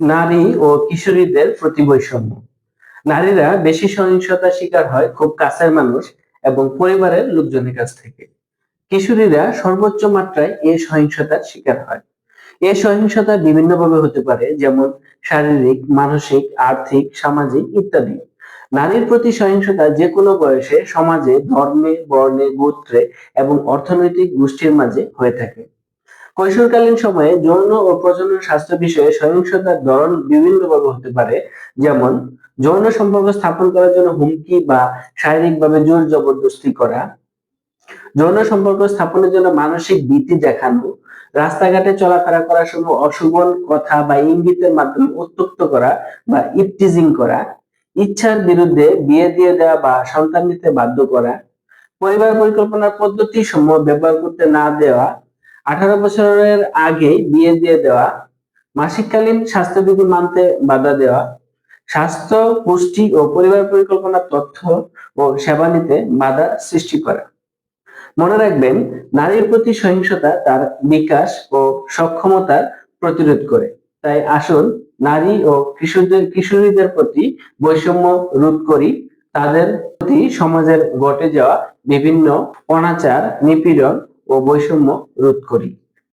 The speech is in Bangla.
নারী ও কিশোরীদের প্রতি বৈষম্য। নারীরা বেশি সহিংসতার শিকার হয় খুব কাছের মানুষ এবং পরিবারের লোকজনের কাছ থেকে। কিশোরীরা সর্বোচ্চ মাত্রায় এই সহিংসতার শিকার হয়। এই সহিংসতা বিভিন্নভাবে হতে পারে, যেমন শারীরিক, মানসিক, আর্থিক, সামাজিক ইত্যাদি। নারীর প্রতি সহিংসতা যে কোনো বয়সে সমাজে ধর্মে, বর্ণে, গোত্রে এবং অর্থনৈতিক গোষ্ঠীর মাঝে হয়ে থাকে। কৈশোরকালীন সময়ে যৌন ও প্রজনন স্বাস্থ্য বিষয়ে সহিংসতার ধরন বিভিন্নভাবে হতে পারে, যেমন যৌন সম্পর্ক স্থাপন করার জন্য হুমকি বা শারীরিকভাবে জোর জবরদস্তি করা, যৌন সম্পর্ক স্থাপনের জন্য মানসিক ভীতি দেখানো, রাস্তাঘাটে চলাফেরা করার সময় অশুভন কথা বা ইঙ্গিতের মাধ্যমে উত্তক্ত করা বা ইপটিজিং করা, ইচ্ছার বিরুদ্ধে বিয়ে দিয়ে দেওয়া বা সন্তান নিতে বাধ্য করা, পরিবার পরিকল্পনার পদ্ধতি সমূহ ব্যবহার করতে না দেওয়া আঠারো বছরের আগে বিয়ে দিয়ে দেওয়া, মাসিককালীন স্বাস্থ্যবিধি মানতে বাধা দেওয়া, স্বাস্থ্য, পুষ্টি ও পরিবার পরিকল্পনা তথ্য ও সেবা নিতে বাধা সৃষ্টি করা। মনে রাখবেন, নারীর প্রতি সহিংসতা তার বিকাশ ও সক্ষমতার প্রতিরোধ করে। তাই আসুন, নারী ও কিশোরদের, কিশোরীদের প্রতি বৈষম্য রোধ করি। তাদের প্রতি সমাজের ঘটে যাওয়া বিভিন্ন অনাচার, নিপীড়ন ও বৈষম্য রোধ করি।